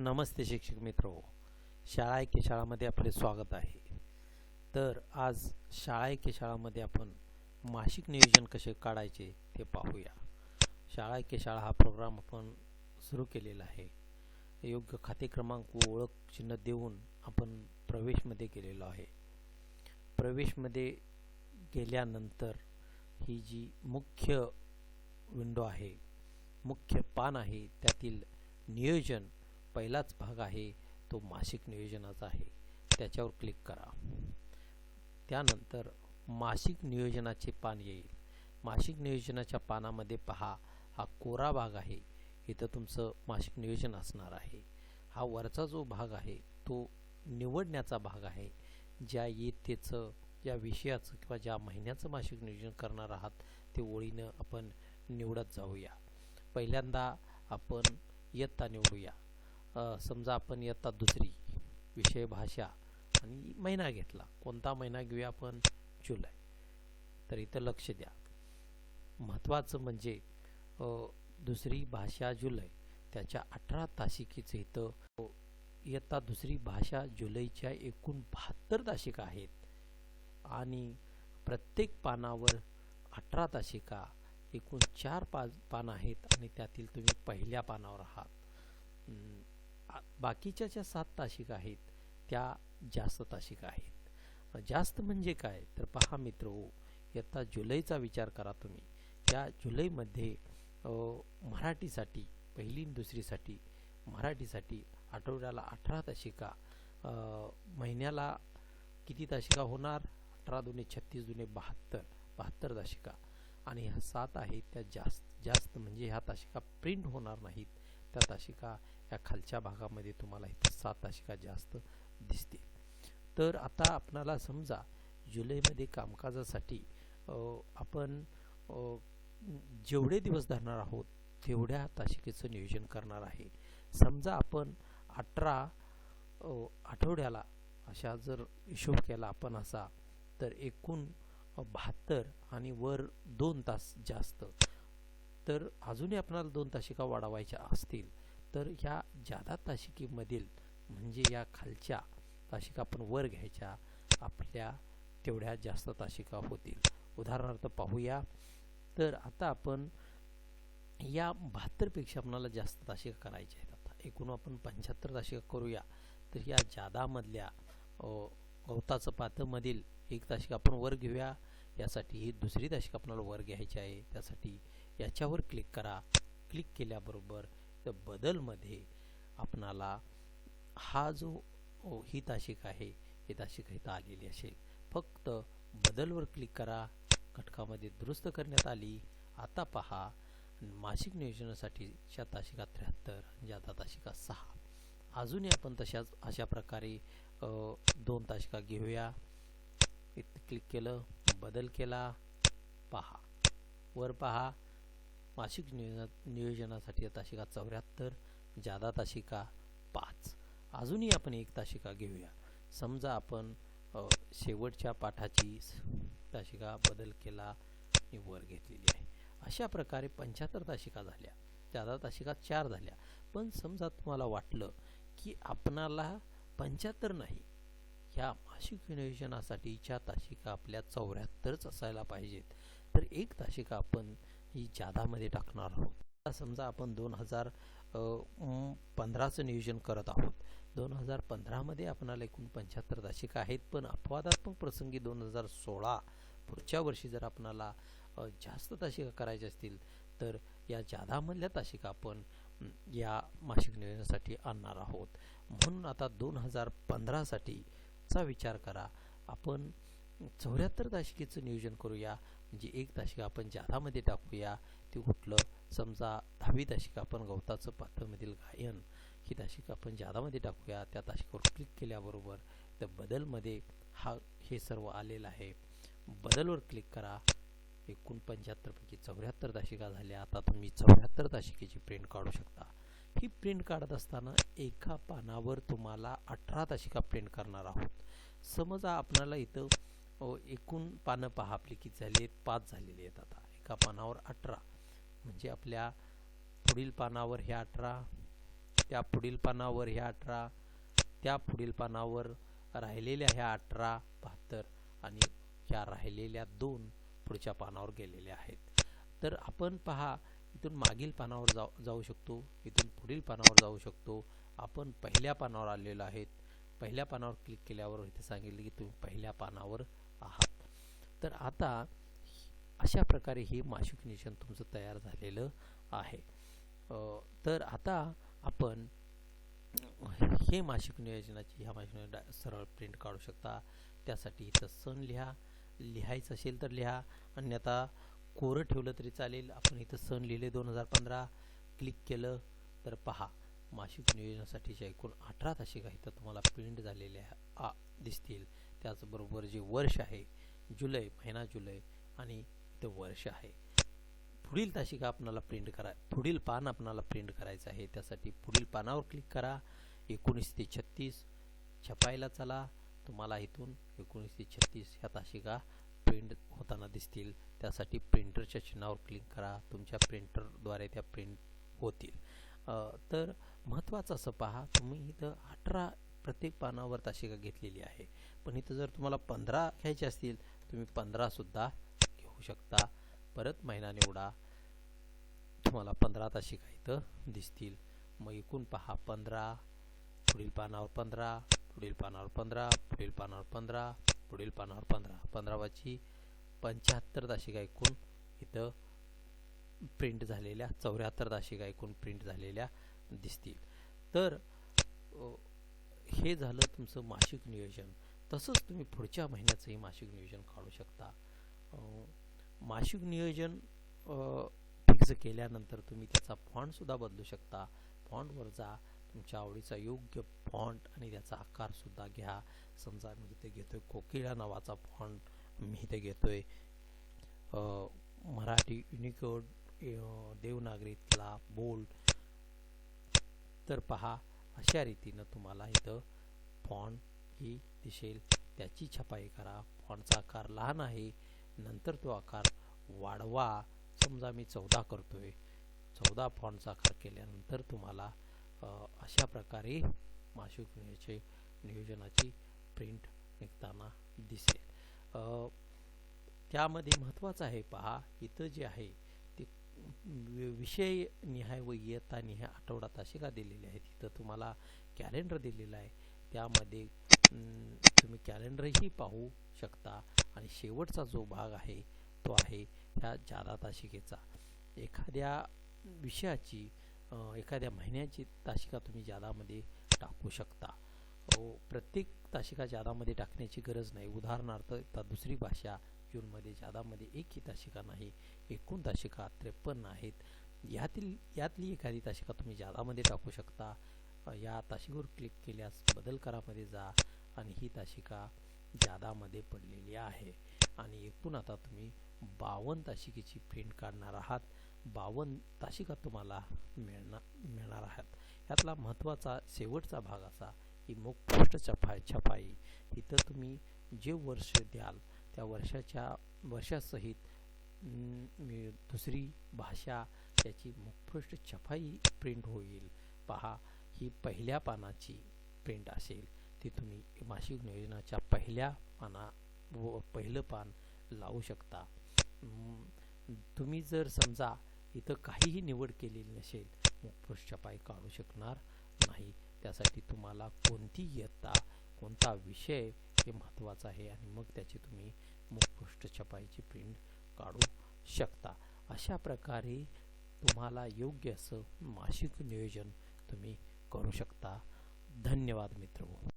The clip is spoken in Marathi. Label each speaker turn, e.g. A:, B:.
A: नमस्ते शिक्षक मित्र. शाळा ऐके शाळामध्ये आपले स्वागत आहे. तर आज शाळा ऐके शाळामध्ये आपण मासिक नियोजन कसे काढायचे ते पाहूया. शाळा ऐके शाळा हा प्रोग्राम आपण सुरू केलेला आहे. योग्य खाते क्रमांक व ओळख चिन्ह देऊन आपण प्रवेशमध्ये गेलेलो आहे. प्रवेशमध्ये गेल्यानंतर ही जी मुख्य विंडो आहे मुख्य पान आहे त्यातील नियोजन पहिलाच भाग आहे तो मासिक नियोजनाचा आहे. त्याच्यावर क्लिक करा. त्यानंतर मासिक नियोजनाचे पान येईल. मासिक नियोजनाच्या पानामध्ये पहा हा कोरा भाग आहे. इथं तुमचं मासिक नियोजन असणार आहे. हा वरचा जो भाग आहे तो निवडण्याचा भाग आहे. ज्या इयत्तेचं ज्या विषयाचं किंवा ज्या महिन्याचं मासिक नियोजन करणार आहात ते ओळीनं आपण निवडत जाऊया. पहिल्यांदा आपण इयत्ता निवडूया. समजा आपण इयत्ता दुसरी विषय भाषा आणि महिना घेतला. कोणता महिना घेऊया आपण? जुलै. तर इथं लक्ष द्या. महत्त्वाचं म्हणजे दुसरी भाषा जुलै. त्याच्या अठरा तासिकेचं इथं इयत्ता दुसरी भाषा जुलैच्या एकूण बहात्तर तासिका आहेत. आणि प्रत्येक पानावर अठरा तासिका एकूण चार पा पान आहेत आणि त्यातील तुम्ही पहिल्या पानावर आहात. बाकीच्या ज्या सात तासिका आहेत त्या जास्त तासिका आहेत. जास्त म्हणजे काय? तर पहा मित्र हो, इयत्ता जुलैचा विचार करा तुम्ही. त्या जुलैमध्ये मराठीसाठी पहिली दुसरीसाठी मराठीसाठी आठवड्याला अठरा तासिका महिन्याला किती तासिका होणार? अठरा दुने छत्तीस दुने बहात्तर बहात्तर तासिका. आणि ह्या सात आहेत त्या जास्त जास्त म्हणजे ह्या तासिका प्रिंट होणार नाहीत. त्या तासिका या खालच्या भागामध्ये तुम्हाला इथं सात तासिका जास्त दिसतील तर आता आपणाला समजा जुलैमध्ये कामकाजासाठी आपण जेवढे दिवस धरणार आहोत तेवढ्या तासिकेचं नियोजन करणार आहे. समजा आपण अठरा आठवड्याला अशा जर हिशोब केला आपण असा तर एकूण बहात्तर आणि वर दोन तास जास्त. तर अजूनही आपणाला दोन तासिका वाढवायच्या असतील. तर ह्या जादा ताशिकेमधील म्हणजे या खालच्या ताशिका आपण वर घ्यायच्या आपल्या तेवढ्या जास्त ताशिका होतील. उदाहरणार्थ पाहूया. तर आता आपण या बहात्तरपेक्षा आपणाला जास्त ताशिका करायच्या आहेत. आता एकूण आपण पंच्याहत्तर ताशिका करूया. तर या जादामधल्या गवताचं पातमधील एक ताशिका आपण वर घेऊया. यासाठी ही दुसरी ताशिका आपल्याला वर घ्यायची आहे. त्यासाठी याच्यावर क्लिक करा. क्लिक केल्याबरोबर त्या बदलमध्ये आपणाला हा जो हिताशिक आहे हिताशिक हिता आलेली असेल. फक्त बदलवर क्लिक करा घटकामध्ये दुरुस्त करण्यात आली. आता पहा मासिक नियोजनासाठीच्या तासिका त्र्याहत्तर जादा तासिका सहा. अजूनही आपण तशाच अशा प्रकारे दोन तासिका घेऊया. इथं क्लिक केलं बदल केला. पहा. वर पहा. मासिक नियोजना नियोजनासाठी तासिका चौऱ्याहत्तर जादा तासिका पाच. अजूनही आपण एक तासिका घेऊया. समजा आपण शेवटच्या पाठाची तासिका बदल केला आणि वर घेतलेली आहे. अशा प्रकारे पंच्याहत्तर तासिका झाल्या. जादा तासिका चार झाल्या. पण समजा तुम्हाला वाटलं की आपणाला पंच्याहत्तर नाही ह्या मासिक नियोजनासाठीच्या तासिका आपल्या चौऱ्याहत्तरच असायला पाहिजेत. तर एक तासिका आपण ही जादामध्ये टाकणार आहोत. आता समजा आपण दोन हजार पंधराचं नियोजन करत आहोत. दोन हजार पंधरामध्ये आपणाला एकूण पंच्याहत्तर दाशिका आहेत पण अपवादात्मक प्रसंगी दोन हजार सोळा पुढच्या वर्षी जर आपणाला जास्त तासिका करायच्या असतील तर या जादामधल्या तासिका आपण या मासिक नियोजनासाठी आणणार आहोत. म्हणून आता दोन हजार पंधरासाठीचा विचार करा. आपण चौऱ्याहत्तर तासिकेचं नियोजन करूया. म्हणजे एक तासिका आपण जादामध्ये टाकूया. ते कुठलं? समजा दहावी तासिका आपण गवताचं पात्रमधील गायन ही तासिका आपण जादामध्ये टाकूया. त्या तासिकावर क्लिक केल्याबरोबर त्या बदलमध्ये हा हे सर्व आलेलं आहे. बदलवर क्लिक करा. एकूण पंच्याहत्तरपैकी चौऱ्याहत्तर तासिका झाल्या. आता तुम्ही चौऱ्याहत्तर तासिकेची प्रिंट काढू शकता. ही प्रिंट काढत असताना एका पानावर तुम्हाला अठरा तासिका प्रिंट करणार आहोत. समजा आपणाला इथं एकूण पानं पहा आपली किती झाली? आहेत पाच झालेली आहेत आता. एका पानावर अठरा. म्हणजे आपल्या पुढील पानावर हे अठरा त्या पुढील पानावर ह्या अठरा त्या पुढील पानावर राहिलेल्या ह्या अठरा बहात्तर आणि ह्या राहिलेल्या दोन पुढच्या पानावर गेलेल्या आहेत. तर आपण पहा इथून मागील पानावर जाऊ जाऊ शकतो इथून पुढील पानावर जाऊ शकतो. आपण पहिल्या पानावर आलेलो आहेत. पहिल्या पानावर क्लिक केल्यावर इथे सांगितले की तुम्ही पहिल्या पानावर आहात. तर आता अशा प्रकारे हे मासिक नियोजन तुमचं तयार झालेलं आहे. तर आता आपण हे मासिक नियोजनाची ह्या मासिक सरळ प्रिंट काढू शकता. त्यासाठी इथं सण लिहा. लिहायचं असेल तर लिहा. अन्यथा कोरं ठेवलं तरी चालेल. आपण इथं सण लिहिले दोन हजार पंधरा. क्लिक केलं तर पहा. मासिक नियोजनासाठीच्या एकूण अठरा तासिका इथं तुम्हाला प्रिंट झालेल्या आ दिसतील. त्याचबरोबर जे वर्ष आहे जुलै महिना जुलै आणि ते वर्ष आहे. पुढील तासिका आपणाला प्रिंट करा पुढील पान आपणाला प्रिंट करायचं आहे. त्यासाठी पुढील पानावर क्लिक करा. एकोणीस ते छत्तीस छपायला चला. तुम्हाला इथून एकोणीस ते छत्तीस ह्या तासिका प्रिंट होताना दिसतील. त्यासाठी प्रिंटरच्या चिन्हावर क्लिक करा. तुमच्या प्रिंटरद्वारे त्या प्रिंट होतील. तर महत्त्वाचं असं पहा तुम्ही इथं अठरा प्रत्येक पानावर तासिका घेतलेली आहे. पण इथं जर तुम्हाला पंधरा घ्यायचे असतील तुम्ही पंधरासुद्धा घेऊ शकता. परत महिना निवडा. तुम्हाला पंधरा तासिका इथं दिसतील. मग एकूण पहा पंधरा पुढील पानावर पंधरा पुढील पानावर पंधरा पुढील पानावर पंधरा पुढील पानावर पंधरा. पंधरावाची पंच्याहत्तर तासिका एकूण इथं प्रिंट झालेल्या चौऱ्याहत्तर तासिका एकूण प्रिंट झालेल्या दिसतील. तर हे झालं तुमचं मासिक नियोजन. तसंच तुम्ही पुढच्या महिन्याचंही मासिक नियोजन काढू शकता. मासिक नियोजन फिक्स केल्यानंतर तुम्ही त्याचा फॉन्टसुद्धा बदलू शकता. फॉन्टवर जा तुमच्या आवडीचा योग्य फॉन्ट आणि त्याचा आकारसुद्धा घ्या. समजा मी इथे आहे कोकिळा नावाचा फॉन्ट मी इथे घेतोय मराठी युनिकोड देवनागरीतला बोल्ड तर पहा अशा रीतीनं तुम्हाला इथं फॉन्ट ही दिसेल. त्याची छपाई करा. फॉन्टचा आकार लहान आहे. नंतर तो आकार वाढवा. समजा मी चौदा करतोय. चौदा फॉन्टचा आकार केल्यानंतर तुम्हाला अशा प्रकारे मासिक नियोजनाची प्रिंट निघताना दिसेल. त्यामध्ये महत्त्वाचं आहे पहा इथं जे आहे विषय निहाय व इयत्ता निहाय आठवडा तासिका दिलेली आहे? तिथं तुम्हाला कॅलेंडर दिलेलं आहे. त्यामध्ये तुम्ही कॅलेंडरही पाहू शकता. आणि शेवटचा जो भाग आहे तो आहे ह्या जादा तासिकेचा. एखाद्या विषयाची एखाद्या महिन्याची तासिका तुम्ही जादामध्ये टाकू शकता. प्रत्येक तासिका जादामध्ये टाकण्याची गरज नाही. उदाहरणार्थ आता दुसरी भाषा जूनमध्ये जादामध्ये एकही तासिका नाही. एकूण तासिका त्रेपन्न आहेत. यातील यातली एखादी तासिका तुम्ही जादामध्ये टाकू शकता. या तासिकेवर क्लिक केल्यास बदल करामध्ये जा आणि ही तासिका जादामध्ये पडलेली आहे. आणि एकूण आता तुम्ही बावन्न तासिकेची प्रिंट काढणार आहात. बावन्न तासिका तुम्हाला मिळणार मिळणार आहात. यातला महत्त्वाचा शेवटचा भाग असा की मुखपृष्ठ छपाई छपाई. इथं तुम्ही जे वर्ष द्याल त्या वर्षाच्या वर्षासहित दुसरी भाषा त्याची मुखपृष्ठ छपाई प्रिंट होईल. पहा ही पहिल्या पानाची प्रिंट असेल. ती तुम्ही मासिक नियोजनाच्या पहिल्या पाना व पहिलं पान लावू शकता. तुम्ही जर समजा इथं काहीही निवड केलेली नसेल मुखपृष्ठ छपाई काढू शकणार नाही. त्यासाठी तुम्हाला कोणती इयत्ता कोणता विषय हे महत्त्वाचा आहे आणि मग त्याची तुम्ही मुखपृष्ठ छपाईची प्रिंट काढू शकता. अशा प्रकारे तुम्हाला योग्य असं मासिक नियोजन तुम्ही करू शकता. धन्यवाद मित्र.